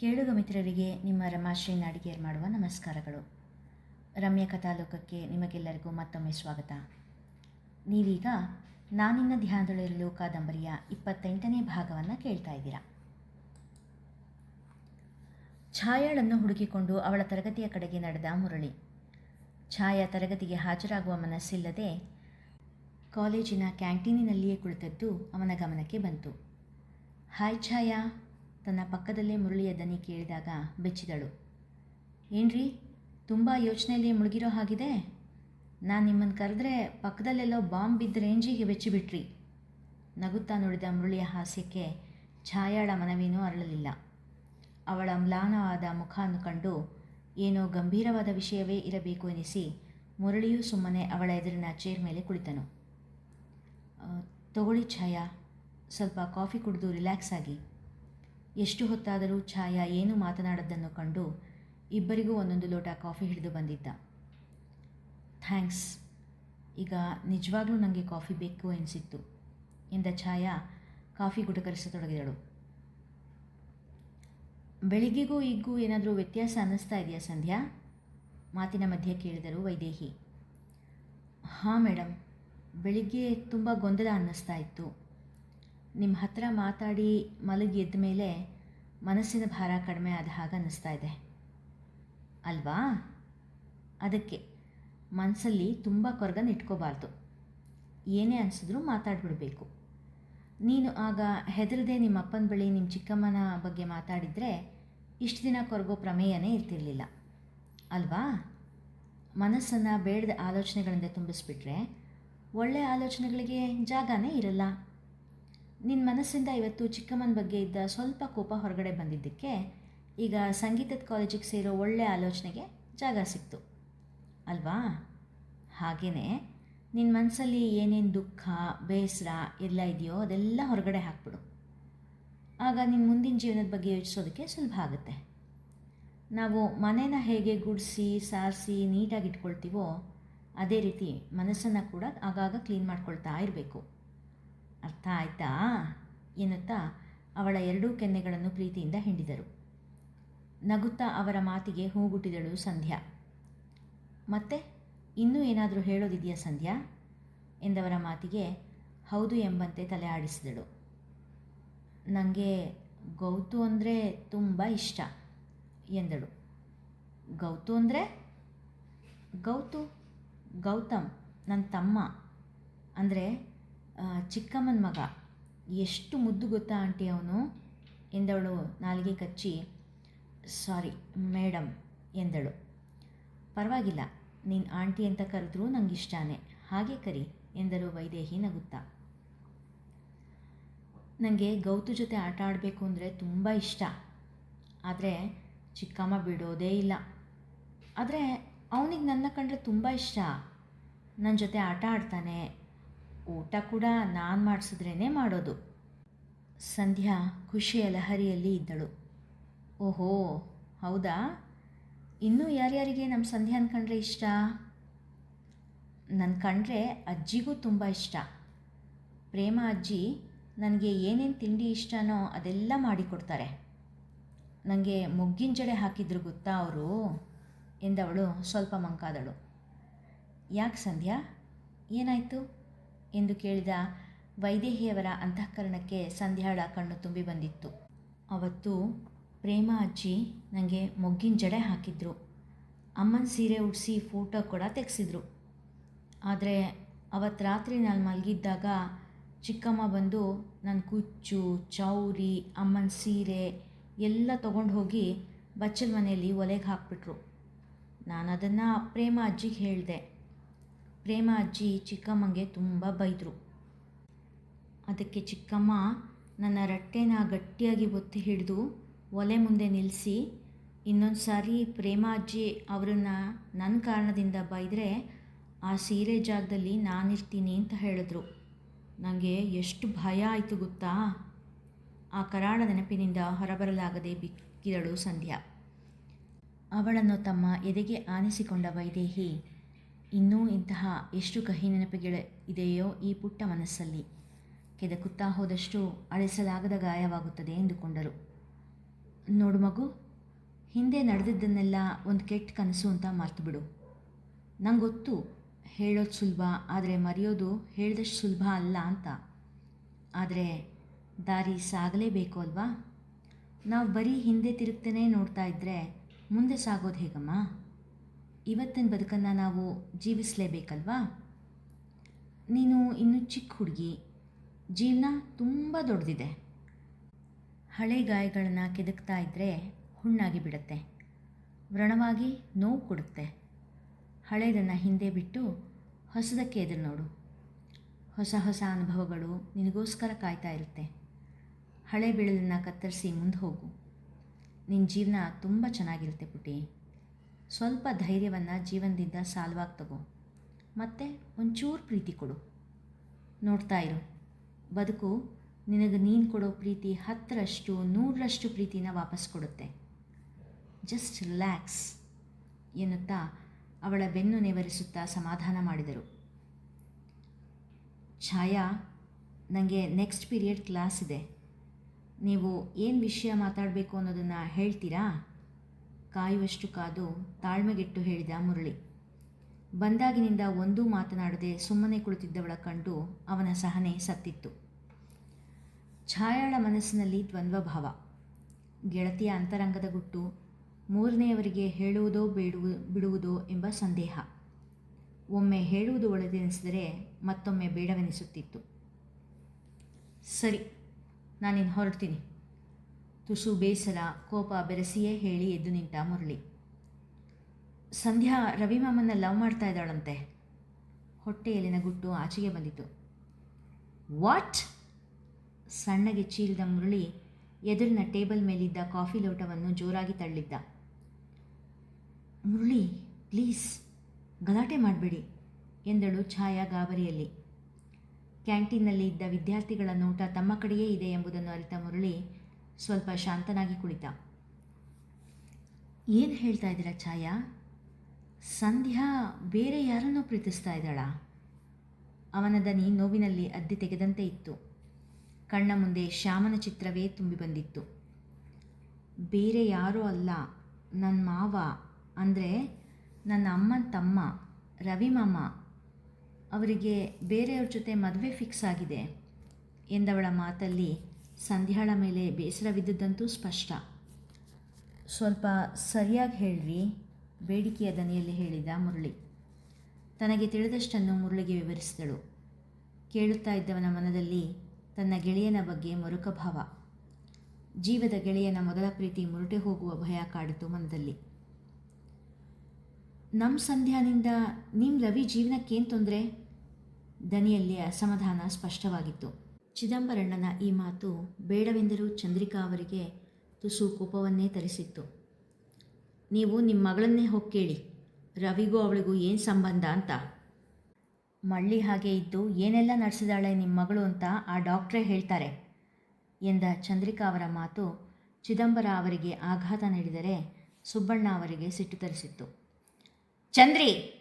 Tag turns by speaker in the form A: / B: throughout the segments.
A: ಕೇಳುಗ ಮಿತ್ರರಿಗೆ ನಿಮ್ಮ ರಮಾಶ್ರೀ ನಾಡಿಗೇರ್ ಮಾಡುವ ನಮಸ್ಕಾರಗಳು. ರಮ್ಯ ಕಥಾಲೋಕಕ್ಕೆ ನಿಮಗೆಲ್ಲರಿಗೂ ಮತ್ತೊಮ್ಮೆ ಸ್ವಾಗತ. ನೀವೀಗ ನಾನಿನ್ನ ಧ್ಯಾನದೊಳಿರಲು ಕಾದಂಬರಿಯ ಇಪ್ಪತ್ತೆಂಟನೇ ಭಾಗವನ್ನು ಕೇಳ್ತಾ ಇದ್ದೀರಾ. ಛಾಯಾಳನ್ನು ಹುಡುಕಿಕೊಂಡು ಅವಳ ತರಗತಿಯ ಕಡೆಗೆ ನಡೆದ ಮುರಳಿ. ಛಾಯಾ ತರಗತಿಗೆ ಹಾಜರಾಗುವ ಮನಸ್ಸಿಲ್ಲದೆ ಕಾಲೇಜಿನ ಕ್ಯಾಂಟೀನಿನಲ್ಲಿಯೇ ಕುಳಿತದ್ದು ಅವನ ಗಮನಕ್ಕೆ ಬಂತು. ಹಾಯ್ ಛಾಯಾ ತನ್ನ ಪಕ್ಕದಲ್ಲೇ ಮುರಳಿಯ ದನಿ ಕೇಳಿದಾಗ ಬೆಚ್ಚಿದಳು. ಏನ್ರಿ, ತುಂಬ ಯೋಚನೆಯಲ್ಲಿ ಮುಳುಗಿರೋ ಹಾಗಿದೆ? ನಾನು ನಿಮ್ಮನ್ನು ಕರೆದ್ರೆ ಪಕ್ಕದಲ್ಲೆಲ್ಲೋ ಬಾಂಬ್ ಬಿದ್ದ ರೇಂಜಿಗೆ ಬೆಚ್ಚಿಬಿಟ್ರಿ? ನಗುತ್ತಾ ನುಡಿದ ಮುರಳಿಯ ಹಾಸ್ಯಕ್ಕೆ ಛಾಯಾಳ ಮನವೇನೂ ಅರಳಲಿಲ್ಲ. ಅವಳ ಮ್ಲಾನವಾದ ಮುಖವನ್ನು ಕಂಡು ಏನೋ ಗಂಭೀರವಾದ ವಿಷಯವೇ ಇರಬೇಕು ಎನಿಸಿ ಮುರಳಿಯೂ ಸುಮ್ಮನೆ ಅವಳ ಎದುರಿನ ಚೇರ್ ಮೇಲೆ ಕುಳಿತನು. ತಗೊಳ್ಳಿ ಛಾಯಾ, ಸ್ವಲ್ಪ ಕಾಫಿ ಕುಡಿದು ರಿಲ್ಯಾಕ್ಸ್ ಆಗಿ. ಎಷ್ಟು ಹೊತ್ತಾದರೂ ಛಾಯಾ ಏನು ಮಾತನಾಡದ್ದನ್ನು ಕಂಡು ಇಬ್ಬರಿಗೂ ಒಂದೊಂದು ಲೋಟ ಕಾಫಿ ಹಿಡಿದು ಬಂದಿದ್ದ. ಥ್ಯಾಂಕ್ಸ್. ಈಗ ನಿಜವಾಗ್ಲೂ ನನಗೆ ಕಾಫಿ ಬೇಕು ಎನಿಸಿತ್ತು ಎಂದ ಛಾಯಾ ಕಾಫಿ ಗುಟಕರಿಸತೊಡಗಿದಳು. ಬೆಳಿಗ್ಗೆಗೂ ಈಗೂ ಏನಾದರೂ ವ್ಯತ್ಯಾಸ ಅನ್ನಿಸ್ತಾ ಇದೆಯಾ ಸಂಧ್ಯಾ? ಮಾತಿನ ಮಧ್ಯೆ ಕೇಳಿದರು ವೈದೇಹಿ. ಹಾಂ ಮೇಡಮ್ ಬೆಳಿಗ್ಗೆ ತುಂಬ ಗೊಂದಲ ಅನ್ನಿಸ್ತಾ ಇತ್ತು. ನಿಮ್ಮ ಹತ್ರ ಮಾತಾಡಿ ಮಲಗಿ ಎದ್ದ ಮೇಲೆ ಮನಸ್ಸಿನ ಭಾರ ಕಡಿಮೆ ಆದ ಹಾಗೆ ಅನ್ನಿಸ್ತಾ ಇದೆ. ಅಲ್ವಾ? ಅದಕ್ಕೆ ಮನಸ್ಸಲ್ಲಿ ತುಂಬ ಕೊರಗನ್ನು ಇಟ್ಕೋಬಾರ್ದು. ಏನೇ ಅನಿಸಿದ್ರೂ ಮಾತಾಡಿಬಿಡಬೇಕು. ನೀನು ಆಗ ಹೆದರದೆ ನಿಮ್ಮ ಅಪ್ಪನ ಬಳಿ ನಿಮ್ಮ ಚಿಕ್ಕಮ್ಮನ ಬಗ್ಗೆ ಮಾತಾಡಿದರೆ ಇಷ್ಟು ದಿನ ಕೊರಗೋ ಪ್ರಮೇಯನೇ ಇರ್ತಿರಲಿಲ್ಲ. ಅಲ್ವಾ? ಮನಸ್ಸನ್ನು ಬೇಡದ ಆಲೋಚನೆಗಳಿಂದ ತುಂಬಿಸ್ಬಿಟ್ರೆ ಒಳ್ಳೆಯ ಆಲೋಚನೆಗಳಿಗೆ ಜಾಗನೇ ಇರಲ್ಲ. ನಿನ್ನ ಮನಸ್ಸಿಂದ ಇವತ್ತು ಚಿಕ್ಕಮ್ಮನ ಬಗ್ಗೆ ಇದ್ದ ಸ್ವಲ್ಪ ಕೋಪ ಹೊರಗಡೆ ಬಂದಿದ್ದಕ್ಕೆ ಈಗ ಸಂಗೀತದ ಕಾಲೇಜಿಗೆ ಸೇರೋ ಒಳ್ಳೆಯ ಆಲೋಚನೆಗೆ ಜಾಗ ಸಿಕ್ತು. ಅಲ್ವಾ? ಹಾಗೆಯೇ ನಿನ್ನ ಮನಸ್ಸಲ್ಲಿ ಏನೇನು ದುಃಖ, ಬೇಸರ ಎಲ್ಲ ಇದೆಯೋ ಅದೆಲ್ಲ ಹೊರಗಡೆ ಹಾಕ್ಬಿಡು. ಆಗ ನಿನ್ನ ಮುಂದಿನ ಜೀವನದ ಬಗ್ಗೆ ಯೋಚಿಸೋದಕ್ಕೆ ಸುಲಭ ಆಗುತ್ತೆ. ನಾವು ಮನೇನ ಹೇಗೆ ಗುಡಿಸಿ, ಸಾರಿಸಿ ನೀಟಾಗಿ ಇಟ್ಕೊಳ್ತೀವೋ ಅದೇ ರೀತಿ ಮನಸ್ಸನ್ನು ಕೂಡ ಆಗಾಗ ಕ್ಲೀನ್ ಮಾಡ್ಕೊಳ್ತಾ ಇರಬೇಕು. ಅರ್ಥ ಆಯ್ತಾ? ಎನ್ನುತ್ತಾ ಅವಳ ಎರಡೂ ಕೆನ್ನೆಗಳನ್ನು ಪ್ರೀತಿಯಿಂದ ಹಿಂಡಿದರು. ನಗುತ್ತಾ ಅವರ ಮಾತಿಗೆ ಹೂಗುಟ್ಟಿದಳು ಸಂಧ್ಯಾ. ಮತ್ತೆ ಇನ್ನೂ ಏನಾದರೂ ಹೇಳೋದಿದೆಯಾ ಸಂಧ್ಯಾ? ಎಂದವರ ಮಾತಿಗೆ ಹೌದು ಎಂಬಂತೆ ತಲೆ ಆಡಿಸಿದಳು. ನನಗೆ ಗೌತು ಅಂದರೆ ತುಂಬ ಇಷ್ಟ ಎಂದಳು. ಗೌತು ಅಂದರೆ? ಗೌತು, ಗೌತಮ್ ನನ್ನ ತಮ್ಮ ಅಂದರೆ ಚಿಕ್ಕಮ್ಮನ ಮಗ. ಎಷ್ಟು ಮುದ್ದು ಗೊತ್ತಾ ಆಂಟಿ ಅವನು? ಎಂದವಳು ನಾಲಿಗೆ ಕಚ್ಚಿ. ಸಾರಿ ಮೇಡಮ್ ಎಂದಳು. ಪರವಾಗಿಲ್ಲ, ನೀನು ಆಂಟಿ ಅಂತ ಕರೆದ್ರೂ ನಂಗೆ ಇಷ್ಟನೇ. ಹಾಗೆ ಕರಿ ಎಂದರು ವೈದೇಹಿ ನಗುತ್ತಾ. ನನಗೆ ಗೌತು ಜೊತೆ ಆಟ ಆಡಬೇಕು ಅಂದರೆ ತುಂಬ ಇಷ್ಟ. ಆದರೆ ಚಿಕ್ಕಮ್ಮ ಬಿಡೋದೇ ಇಲ್ಲ. ಆದರೆ ಅವನಿಗೆ ನನ್ನ ಕಂಡ್ರೆ ತುಂಬ ಇಷ್ಟ. ನನ್ನ ಜೊತೆ ಆಟ ಆಡ್ತಾನೆ. ಊಟ ಕೂಡ ನಾನು ಮಾಡಿಸಿದ್ರೇ ಮಾಡೋದು. ಸಂಧ್ಯಾ ಖುಷಿಯ ಲಹರಿಯಲ್ಲಿ ಇದ್ದಳು. ಓಹೋ, ಹೌದಾ? ಇನ್ನೂ ಯಾರ್ಯಾರಿಗೆ ನಮ್ಮ ಸಂಧ್ಯಾನ ಕಂಡ್ರೆ ಇಷ್ಟ? ನನ್ನ ಕಂಡ್ರೆ ಅಜ್ಜಿಗೂ ತುಂಬ ಇಷ್ಟ. ಪ್ರೇಮ ಅಜ್ಜಿ ನನಗೆ ಏನೇನು ತಿಂಡಿ ಇಷ್ಟನೋ ಅದೆಲ್ಲ ಮಾಡಿಕೊಡ್ತಾರೆ. ನನಗೆ ಮೊಗ್ಗಿನ ಜಡೆ ಹಾಕಿದ್ರು ಗೊತ್ತಾ ಅವರು? ಎಂದವಳು ಸ್ವಲ್ಪ ಮಂಕಾದಳು. ಯಾಕೆ ಸಂಧ್ಯಾ? ಏನಾಯಿತು? ಎಂದು ಕೇಳಿದ ವೈದೇಹಿಯವರ ಅಂತಃಕರಣಕ್ಕೆ ಸಂಧ್ಯಾಳ ಕಣ್ಣು ತುಂಬಿ ಬಂದಿತ್ತು. ಅವತ್ತು ಪ್ರೇಮ ಅಜ್ಜಿ ನನಗೆ ಮೊಗ್ಗಿನ ಜಡೆ ಹಾಕಿದ್ರು. ಅಮ್ಮನ ಸೀರೆ ಉಡಿಸಿ ಫೋಟೋ ಕೂಡ ತೆಗೆಸಿದ್ರು. ಆದರೆ ಅವತ್ತು ರಾತ್ರಿ ನಾನು ಮಲಗಿದ್ದಾಗ ಚಿಕ್ಕಮ್ಮ ಬಂದು ನನ್ನ ಕುಚ್ಚು, ಚೌರಿ, ಅಮ್ಮನ ಸೀರೆ ಎಲ್ಲ ತಗೊಂಡು ಹೋಗಿ ಬಚ್ಚಲ ಮನೆಯಲ್ಲಿ ಒಲೆಗೆ ಹಾಕ್ಬಿಟ್ರು. ನಾನು ಅದನ್ನು ಪ್ರೇಮ ಅಜ್ಜಿಗೆ ಹೇಳಿದೆ. ಪ್ರೇಮ ಅಜ್ಜಿ ಚಿಕ್ಕಮ್ಮಂಗೆ ತುಂಬ ಬೈದರು. ಅದಕ್ಕೆ ಚಿಕ್ಕಮ್ಮ ನನ್ನ ರಟ್ಟೆನ ಗಟ್ಟಿಯಾಗಿ ಒತ್ತಿ ಹಿಡಿದು ಒಲೆ ಮುಂದೆ ನಿಲ್ಲಿಸಿ ಇನ್ನೊಂದು ಸಾರಿ ಪ್ರೇಮ ಅಜ್ಜಿ ಅವರನ್ನು ನನ್ನ ಕಾರಣದಿಂದ ಬೈದರೆ ಆ ಸೀರೆ ಜಾಗದಲ್ಲಿ ನಾನಿರ್ತೀನಿ ಅಂತ ಹೇಳಿದ್ರು. ನನಗೆ ಎಷ್ಟು ಭಯ ಆಯಿತು ಗೊತ್ತಾ? ಆ ಕರಾಳ ನೆನಪಿನಿಂದ ಹೊರಬರಲಾಗದೆ ಬಿಕ್ಕಿದಳು ಸಂಧ್ಯಾ. ಅವಳನ್ನು ತಮ್ಮ ಎದೆಗೆ ಆನಿಸಿಕೊಂಡ ವೈದೇಹಿ ಇನ್ನೂ ಇಂತಹ ಎಷ್ಟು ಕಹಿ ನೆನಪುಗಳ ಇದೆಯೋ ಈ ಪುಟ್ಟ ಮನಸ್ಸಲ್ಲಿ. ಕೆದಕುತ್ತಾ ಹೋದಷ್ಟು ಅಳಿಸಲಾಗದ ಗಾಯವಾಗುತ್ತದೆ ಎಂದುಕೊಂಡರು. ನೋಡು ಮಗು, ಹಿಂದೆ ನಡೆದಿದ್ದನ್ನೆಲ್ಲ ಒಂದು ಕೆಟ್ಟ ಕನಸು ಅಂತ ಮರ್ತು ಬಿಡು ನಂಗೊತ್ತು ಹೇಳೋದು ಸುಲಭ, ಆದರೆ ಮರೆಯೋದು ಹೇಳಿದಷ್ಟು ಸುಲಭ ಅಲ್ಲ ಅಂತ. ಆದರೆ ದಾರಿ ಸಾಗಲೇಬೇಕು ಅಲ್ವಾ? ನಾವು ಬರೀ ಹಿಂದೆ ತಿರುಗ್ತಾನೆ ನೋಡ್ತಾ ಇದ್ದರೆ ಮುಂದೆ ಸಾಗೋದು ಹೇಗಮ್ಮ? ಇವತ್ತಿನ ಬದುಕನ್ನು ನಾವು ಜೀವಿಸಲೇಬೇಕಲ್ವಾ? ನೀನು ಇನ್ನೂ ಚಿಕ್ಕ ಹುಡುಗಿ, ಜೀವನ ತುಂಬ ದೊಡ್ಡದಿದೆ. ಹಳೆ ಗಾಯಗಳನ್ನು ಕೆದಕ್ತಾ ಇದ್ದರೆ ಹುಣ್ಣಾಗಿ ಬಿಡುತ್ತೆ. ವ್ರಣವಾಗಿ ನೋವು ಕೊಡುತ್ತೆ. ಹಳೆಯದನ್ನು ಹಿಂದೆ ಬಿಟ್ಟು ಹೊಸದಕ್ಕೆ ಎದುರು ನೋಡು. ಹೊಸ ಹೊಸ ಅನುಭವಗಳು ನಿನಗೋಸ್ಕರ ಕಾಯ್ತಾ ಇರುತ್ತೆ. ಹಳೆ ಬೆಳೆದನ್ನು ಕತ್ತರಿಸಿ ಮುಂದೆ ಹೋಗು. ನಿನ್ನ ಜೀವನ ತುಂಬ ಚೆನ್ನಾಗಿರುತ್ತೆ ಪುಟಿ ಸ್ವಲ್ಪ ಧೈರ್ಯವನ್ನು ಜೀವನದಿಂದ ಸಾಲ್ವಾಗಿ ತಗೋ. ಮತ್ತು ಒಂಚೂರು ಪ್ರೀತಿ ಕೊಡು. ನೋಡ್ತಾ ಇರು. ಬದುಕು ನಿನಗೆ ನೀನು ಕೊಡೋ ಪ್ರೀತಿ ಹತ್ತರಷ್ಟು, ನೂರರಷ್ಟು ಪ್ರೀತಿನ ವಾಪಸ್ ಕೊಡುತ್ತೆ. ಜಸ್ಟ್ ರಿಲ್ಯಾಕ್ಸ್ ಎನ್ನುತ್ತಾ ಅವಳ ಬೆನ್ನು ನೆವರಿಸುತ್ತಾ ಸಮಾಧಾನ ಮಾಡಿದರು. ಛಾಯಾ ನನಗೆ ನೆಕ್ಸ್ಟ್ ಪೀರಿಯಡ್ ಕ್ಲಾಸ್ ಇದೆ. ನೀವು ಏನು ವಿಷಯ ಮಾತಾಡಬೇಕು ಅನ್ನೋದನ್ನು ಹೇಳ್ತೀರಾ? ಕಾಯುವಷ್ಟು ಕಾದು ತಾಳ್ಮೆಗೆಟ್ಟು ಹೇಳಿದ ಮುರಳಿ. ಬಂದಾಗಿನಿಂದ ಒಂದೂ ಮಾತನಾಡದೆ ಸುಮ್ಮನೆ ಕುಳಿತಿದ್ದವಳ ಕಂಡು ಅವನ ಸಹನೆ ಸತ್ತಿತ್ತು. ಛಾಯಾಳ ಮನಸ್ಸಿನಲ್ಲಿ ದ್ವಂದ್ವಭಾವ. ಗೆಳತಿಯ ಅಂತರಂಗದ ಗುಟ್ಟು ಮೂರನೆಯವರಿಗೆ ಹೇಳುವುದೋ ಬೇಡುವು ಬಿಡುವುದೋ ಎಂಬ ಸಂದೇಹ. ಒಮ್ಮೆ ಹೇಳುವುದು ಒಳದೆನಿಸಿದರೆ ಮತ್ತೊಮ್ಮೆ ಬೇಡವೆನಿಸುತ್ತಿತ್ತು. ಸರಿ, ನಾನಿನ್ನು ಹೊರಡ್ತೀನಿ. ತುಸು, ಬೇಸರ, ಕೋಪ, ಬೆರೆಸಿಯೇ ಹೇಳಿ ಎದ್ದು ನಿಂತ ಮುರಳಿ. ಸಂಧ್ಯಾ ರವಿ ಮಾಮನ್ನ ಲವ್ ಮಾಡ್ತಾ ಇದ್ದಾಳಂತೆ. ಹೊಟ್ಟೆಯಲ್ಲಿನ ಗುಟ್ಟು ಆಚೆಗೆ ಬಂದಿತು. ವಾಟ್? ಸಣ್ಣಗೆ ಚೀಲದ ಮುರಳಿ ಎದುರಿನ ಟೇಬಲ್ ಮೇಲಿದ್ದ ಕಾಫಿ ಲೋಟವನ್ನು ಜೋರಾಗಿ ತಳ್ಳಿದ್ದ. ಮುರಳಿ, ಪ್ಲೀಸ್, ಗಲಾಟೆ ಮಾಡಬೇಡಿ, ಎಂದಳು ಛಾಯಾ ಗಾಬರಿಯಲ್ಲಿ. ಕ್ಯಾಂಟೀನ್ನಲ್ಲಿ ಇದ್ದ ವಿದ್ಯಾರ್ಥಿಗಳ ನೋಟ ತಮ್ಮ ಕಡೆಯೇ ಇದೆ ಎಂಬುದನ್ನು ಅರಿತ ಮುರಳಿ ಸ್ವಲ್ಪ ಶಾಂತನಾಗಿ ಕುಳಿತ. ಏನು ಹೇಳ್ತಾ ಇದ್ದೀರಾ ಛಾಯಾ? ಸಂಧ್ಯಾ ಬೇರೆ ಯಾರನ್ನೋ ಪ್ರೀತಿಸ್ತಾ ಇದ್ದಾಳ? ಅವನ ದನಿ ನೋವಿನಲ್ಲಿ ಅದ್ದಿ ತೆಗೆದಂತೆ ಇತ್ತು. ಕಣ್ಣ ಮುಂದೆ ಶ್ಯಾಮನ ಚಿತ್ರವೇ ತುಂಬಿ ಬಂದಿತ್ತು. ಬೇರೆ ಯಾರೂ ಅಲ್ಲ ನನ್ನ ಮಾವ, ಅಂದರೆ ನನ್ನ ಅಮ್ಮನ ತಮ್ಮ, ರವಿ ಮಾಮ. ಅವರಿಗೆ ಬೇರೆಯವ್ರ ಜೊತೆ ಮದುವೆ ಫಿಕ್ಸ್ ಆಗಿದೆ ಎಂದವಳ ಮಾತಲ್ಲಿ ಸಂಧ್ಯಾಳ ಮೇಲೆ ಬೇಸರವಿದ್ದುದಂತೂ ಸ್ಪಷ್ಟ. ಸ್ವಲ್ಪ ಸರಿಯಾಗಿ ಹೇಳ್ರಿ, ಬೇಡಿಕೆಯ ದನಿಯಲ್ಲಿ ಹೇಳಿದ ಮುರಳಿ. ತನಗೆ ತಿಳಿದಷ್ಟನ್ನು ಮುರಳಿಗೆ ವಿವರಿಸಿದಳು. ಕೇಳುತ್ತಾ ಇದ್ದವನ ಮನದಲ್ಲಿ ತನ್ನ ಗೆಳೆಯನ ಬಗ್ಗೆ ಮರುಕಭಾವ. ಜೀವದ ಗೆಳೆಯನ ಮೊದಲ ಪ್ರೀತಿ ಮುರುಟೆ ಹೋಗುವ ಭಯ ಕಾಡಿತು ಮನದಲ್ಲಿ. ನಮ್ಮ ಸಂಧ್ಯಾನಿಂದ ನಿಮ್ಮ ರವಿ ಜೀವನಕ್ಕೇನು ತೊಂದರೆ? ದನಿಯಲ್ಲಿ ಅಸಮಾಧಾನ ಸ್ಪಷ್ಟವಾಗಿತ್ತು. ಚಿದಂಬರಣ್ಣನ ಈ ಮಾತು ಬೇಡವೆಂದರೂ ಚಂದ್ರಿಕಾ ಅವರಿಗೆ ತುಸು ಕೋಪವನ್ನೇ ತರಿಸಿತ್ತು. ನೀವು ನಿಮ್ಮ ಮಗಳನ್ನೇ ಹೋಗಿ ಕೇಳಿ ರವಿಗೂ ಅವಳಿಗೂ ಏನು ಸಂಬಂಧ ಅಂತ? ಮಳ್ಳಿ ಹಾಗೆ ಇದ್ದು ಏನೆಲ್ಲ ನಡೆಸಿದಾಳೆ ನಿಮ್ಮ ಮಗಳು ಅಂತ ಆ ಡಾಕ್ಟ್ರೇ ಹೇಳ್ತಾರೆ ಎಂದ ಚಂದ್ರಿಕಾ ಅವರ ಮಾತು ಚಿದಂಬರ ಅವರಿಗೆ ಆಘಾತ ನೀಡಿದರೆ ಸುಬ್ಬಣ್ಣ ಅವರಿಗೆ ಸಿಟ್ಟು ತರಿಸಿತ್ತು. ಚಂದ್ರಿ!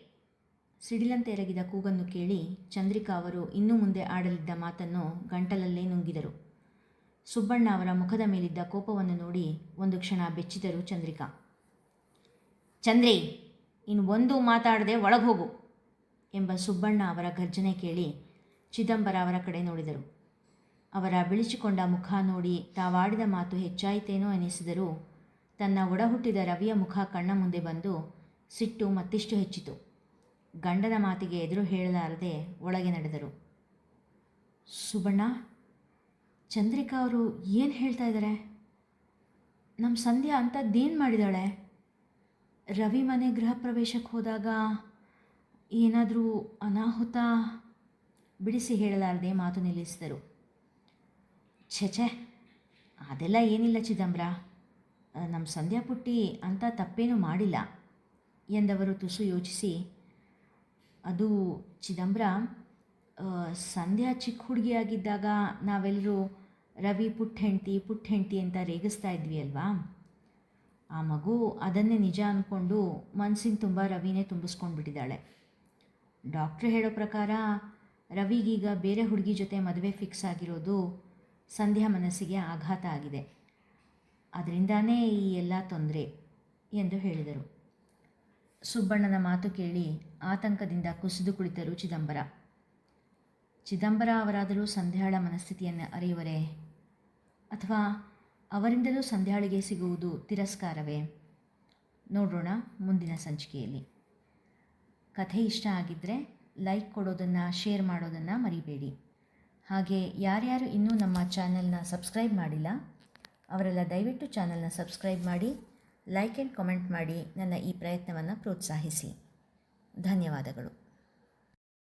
A: ಸಿಡಿಲಂತೆ ಎರಗಿದ ಕೂಗನ್ನು ಕೇಳಿ ಚಂದ್ರಿಕಾ ಅವರು ಇನ್ನೂ ಮುಂದೆ ಆಡಲಿದ್ದ ಮಾತನ್ನು ಗಂಟಲಲ್ಲೇ ನುಂಗಿದರು. ಸುಬ್ಬಣ್ಣ ಅವರ ಮುಖದ ಮೇಲಿದ್ದ ಕೋಪವನ್ನು ನೋಡಿ ಒಂದು ಕ್ಷಣ ಬೆಚ್ಚಿದರು ಚಂದ್ರಿಕಾ. ಚಂದ್ರಿ, ಇನ್ನು ಒಂದು ಮಾತಾಡದೆ ಒಳಗೆ ಹೋಗು ಎಂಬ ಸುಬ್ಬಣ್ಣ ಅವರ ಗರ್ಜನೆ ಕೇಳಿ ಚಿದಂಬರ ಅವರ ಕಡೆ ನೋಡಿದರು. ಅವರ ಬಿಳಿಸಿಕೊಂಡ ಮುಖ ನೋಡಿ ತಾವಾಡಿದ ಮಾತು ಹೆಚ್ಚಾಯಿತೇನೋ ಎನಿಸಿದರೂ ತನ್ನ ಒಡಹುಟ್ಟಿದ ರವಿಯ ಮುಖ ಕಣ್ಣ ಮುಂದೆ ಬಂದು ಸಿಟ್ಟು ಮತ್ತಿಷ್ಟು ಹೆಚ್ಚಿತು. ಗಂಡನ ಮಾತಿಗೆ ಎದುರು ಹೇಳಲಾರದೆ ಒಳಗೆ ನಡೆದರು. ಸುಬಣ್ಣ, ಚಂದ್ರಿಕಾ ಅವರು ಏನು ಹೇಳ್ತಾ ಇದ್ದಾರೆ ನಮ್ಮ ಸಂಧ್ಯಾ ಅಂಥದ್ದೇನು ಮಾಡಿದಾಳೆ? ರವಿ ಮನೆ ಗೃಹ ಪ್ರವೇಶಕ್ಕೆ ಹೋದಾಗ ಏನಾದರೂ ಅನಾಹುತ? ಬಿಡಿಸಿ ಹೇಳಲಾರದೆ ಮಾತು ನಿಲ್ಲಿಸಿದರು. ಛೆ ಅದೆಲ್ಲ ಏನಿಲ್ಲ ಚಿದಂಬರ. ನಮ್ಮ ಸಂಧ್ಯಾ ಪುಟ್ಟಿ ಅಂತ ತಪ್ಪೇನೂ ಮಾಡಿಲ್ಲ ಎಂದವರು ತುಸು ಯೋಚಿಸಿ ಅದು ಚಿದಂಬರ ಸಂಧ್ಯಾ ಚಿಕ್ಕ ಹುಡುಗಿಯಾಗಿದ್ದಾಗ ನಾವೆಲ್ಲರೂ ರವಿ ಪುಟ್ಟ ಹೆಂಡ್ತಿ ಪುಟ್ಟ ಹೆಂಡ್ತಿ ಅಂತ ರೇಗಿಸ್ತಾ ಇದ್ವಿ ಅಲ್ವಾ? ಆ ಮಗು ಅದನ್ನೇ ನಿಜ ಅಂದ್ಕೊಂಡು ಮನಸ್ಸಿನ ತುಂಬ ರವಿನೇ ತುಂಬಿಸ್ಕೊಂಡು ಬಿಟ್ಟಿದ್ದಾಳೆ ಡಾಕ್ಟ್ರ್ ಹೇಳೋ ಪ್ರಕಾರ ರವಿಗೀಗ ಬೇರೆ ಹುಡುಗಿ ಜೊತೆ ಮದುವೆ ಫಿಕ್ಸ್ ಆಗಿರೋದು ಸಂಧ್ಯಾ ಮನಸ್ಸಿಗೆ ಆಘಾತ ಆಗಿದೆ. ಅದರಿಂದಾನೇ ಈ ಎಲ್ಲ ತೊಂದರೆ ಎಂದು ಹೇಳಿದರು. ಸುಬ್ಬಣ್ಣನ ಮಾತು ಕೇಳಿ ಆತಂಕದಿಂದ ಕುಸಿದು ಕುಳಿತರು ಚಿದಂಬರ. ಚಿದಂಬರ ಅವರಾದರೂ ಸಂಧ್ಯಾಳ ಮನಸ್ಥಿತಿಯನ್ನು ಅರಿಯುವರೇ? ಅಥವಾ ಅವರಿಂದಲೂ ಸಂಧ್ಯಾಳಿಗೆ ಸಿಗುವುದು ತಿರಸ್ಕಾರವೇ? ನೋಡೋಣ ಮುಂದಿನ ಸಂಚಿಕೆಯಲ್ಲಿ. ಕಥೆ ಇಷ್ಟ ಆಗಿದ್ದರೆ ಲೈಕ್ ಕೊಡೋದನ್ನು, ಶೇರ್ ಮಾಡೋದನ್ನು ಮರಿಬೇಡಿ. ಹಾಗೆ ಯಾರ್ಯಾರು ಇನ್ನೂ ನಮ್ಮ ಚಾನೆಲ್ನ ಸಬ್ಸ್ಕ್ರೈಬ್ ಮಾಡಿಲ್ಲ, ಅವರೆಲ್ಲ ದಯವಿಟ್ಟು ಚಾನೆಲ್ನ ಸಬ್ಸ್ಕ್ರೈಬ್ ಮಾಡಿ, ಲೈಕ್ ಆ್ಯಂಡ್ ಕಮೆಂಟ್ ಮಾಡಿ ನನ್ನ ಈ ಪ್ರಯತ್ನವನ್ನು ಪ್ರೋತ್ಸಾಹಿಸಿ. ಧನ್ಯವಾದಗಳು.